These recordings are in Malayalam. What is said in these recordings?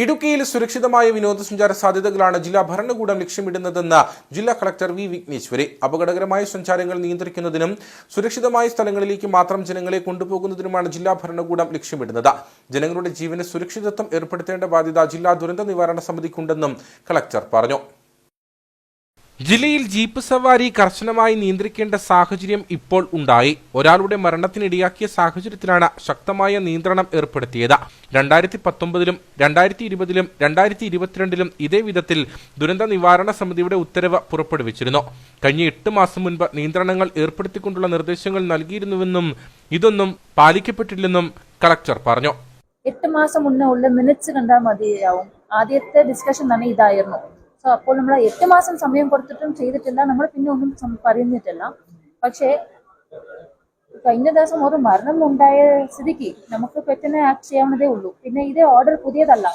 ഇടുക്കിയിൽ സുരക്ഷിതമായ വിനോദസഞ്ചാര സാധ്യതകളാണ് ജില്ലാ ഭരണകൂടം ലക്ഷ്യമിടുന്നതെന്ന് ജില്ലാ കളക്ടർ വി വിഘ്നേശ്വരി. അപകടകരമായ സഞ്ചാരങ്ങൾ നിയന്ത്രിക്കുന്നതിനും സുരക്ഷിതമായ സ്ഥലങ്ങളിലേക്ക് മാത്രം ജനങ്ങളെ കൊണ്ടുപോകുന്നതിനുമാണ് ജില്ലാ ഭരണകൂടം ലക്ഷ്യമിടുന്നത്. ജനങ്ങളുടെ ജീവന് സുരക്ഷിതത്വം ഏർപ്പെടുത്തേണ്ട ബാധ്യത ജില്ലാ ദുരന്ത നിവാരണ സമിതിക്കുണ്ടെന്നും കളക്ടർ പറഞ്ഞു. ജില്ലയിൽ ജീപ്പ് സവാരി കർശനമായി നിയന്ത്രിക്കേണ്ട സാഹചര്യം ഇപ്പോൾ ഉണ്ടായി. ഒരാളുടെ മരണത്തിനിടയാക്കിയ സാഹചര്യത്തിലാണ് ശക്തമായ നിയന്ത്രണം ഏർപ്പെടുത്തിയത്. രണ്ടായിരത്തി പത്തൊമ്പതിലും രണ്ടായിരത്തി ഇരുപതിലും രണ്ടായിരത്തി ഇരുപത്തിരണ്ടിലും ഇതേ വിധത്തിൽ ദുരന്ത നിവാരണ സമിതിയുടെ ഉത്തരവ് പുറപ്പെടുവിച്ചിരുന്നു. കഴിഞ്ഞ എട്ട് മാസം മുൻപ് നിയന്ത്രണങ്ങൾ ഏർപ്പെടുത്തിക്കൊണ്ടുള്ള നിർദ്ദേശങ്ങൾ നൽകിയിരുന്നുവെന്നും ഇതൊന്നും പാലിക്കപ്പെട്ടില്ലെന്നും കളക്ടർ പറഞ്ഞു. എട്ട് മാസം മുന്നേ ഉള്ള മിനിറ്റ്സ് കണ്ടാൽ മതിയാവും. ആദ്യത്തെ ഡിസ്കഷൻ തന്നെ ഇതായിരുന്നു. സോ അപ്പോൾ നമ്മൾ എട്ട് മാസം സമയം കൊടുത്തിട്ടും ചെയ്തിട്ടില്ല. നമ്മൾ പിന്നെ ഒന്നും പറയുന്നിട്ടില്ല പക്ഷേ കഴിഞ്ഞ ദിവസം ഒരു മരണം ഉണ്ടായ സ്ഥിതിക്ക് നമുക്ക് പെട്ടെന്ന് ആക്ട് ചെയ്യാവുന്നതേ ഉള്ളൂ. പിന്നെ ഇത് ഓർഡർ പുതിയതല്ല.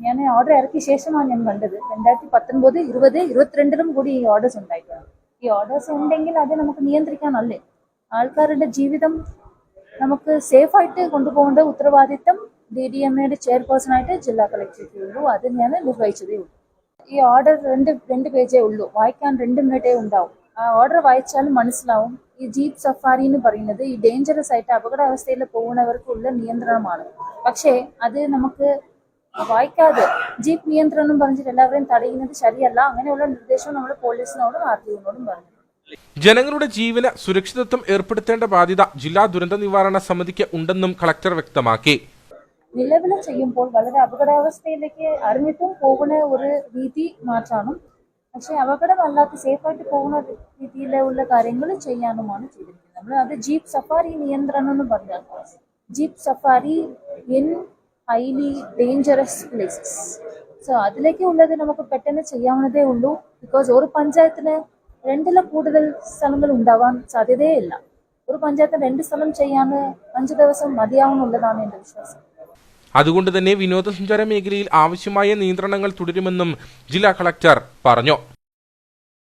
ഞാൻ ഓർഡർ ഇറക്കിയ ശേഷമാണ് ഞാൻ കണ്ടത്. രണ്ടായിരത്തി പത്തൊൻപത് ഇരുപത് ഇരുപത്തിരണ്ടിലും കൂടി ഈ ഓർഡേഴ്സ് ഉണ്ടായിട്ടുണ്ട്. ഈ ഓർഡേഴ്സ് ഉണ്ടെങ്കിൽ അത് നമുക്ക് നിയന്ത്രിക്കാനല്ലേ? ആൾക്കാരുടെ ജീവിതം നമുക്ക് സേഫ് ആയിട്ട് കൊണ്ടുപോകേണ്ട ഉത്തരവാദിത്തം ഡി ഡി എം എയുടെ ചെയർപേഴ്സൺ ആയിട്ട് ജില്ലാ കളക്ടറേറ്റ് ഉള്ളൂ. അത് ഞാൻ നിർവഹിച്ചതേ ഉള്ളൂ. ഈ ഓർഡർ രണ്ട് രണ്ട് പേജേ ഉള്ളൂ. വായിക്കാൻ രണ്ട് മിനിറ്റേ ഉണ്ടാവും. ആ ഓർഡർ വായിച്ചാലും മനസ്സിലാവും. ഈ ജീപ്പ് സഫാരി എന്ന് പറയുന്നത് ഈ ഡേഞ്ചറസ് ആയിട്ട് അപകടാവസ്ഥയിൽ പോകുന്നവർക്കുള്ള നിയന്ത്രണമാണ്. പക്ഷേ അത് നമുക്ക് വായിക്കാതെ ജീപ്പ് നിയന്ത്രണം പറഞ്ഞിട്ട് എല്ലാവരെയും തടയുന്നത് ശരിയല്ല. അങ്ങനെയുള്ള നിർദ്ദേശം നമ്മൾ പോലീസിനോടും ആർ പറഞ്ഞു. ജനങ്ങളുടെ ജീവന് സുരക്ഷിതത്വം ഏർപ്പെടുത്തേണ്ട ബാധ്യത ജില്ലാ ദുരന്ത നിവാരണ സമിതിക്ക് ഉണ്ടെന്നും കളക്ടർ വ്യക്തമാക്കി. നിലവിൽ ചെയ്യുമ്പോൾ വളരെ അപകടാവസ്ഥയിലേക്ക് അറിഞ്ഞിട്ടും പോകുന്ന ഒരു രീതി മാറ്റാനും പക്ഷെ അപകടമല്ലാത്ത സേഫായിട്ട് പോകുന്ന രീതിയിലുള്ള കാര്യങ്ങൾ ചെയ്യാനുമാണ് ചെയ്തിരിക്കുന്നത്. നമ്മൾ അത് ജീപ്പ് സഫാരി നിയന്ത്രണം എന്ന് പറഞ്ഞാൽ jeep safari in highly dangerous places. So അതിലേക്ക് ഉള്ളത് നമുക്ക് പെട്ടെന്ന് ചെയ്യാവുന്നതേ ഉള്ളൂ. ബിക്കോസ് ഒരു പഞ്ചായത്തിന് രണ്ടില കൂടുതൽ സ്ഥലങ്ങൾ ഉണ്ടാവാൻ സാധ്യതയേ ഇല്ല. ഒരു പഞ്ചായത്തിന് രണ്ട് സ്ഥലം ചെയ്യാൻ അഞ്ച് ദിവസം മതിയാവുന്നുള്ളതാണ് എന്റെ വിശ്വാസം. അതുകൊണ്ട് തന്നെ വിനോദസഞ്ചാര മേഖലയിൽ ആവശ്യമായ നിയന്ത്രണങ്ങൾ തുടരുമെന്നും ജില്ലാ കളക്ടർ പറഞ്ഞു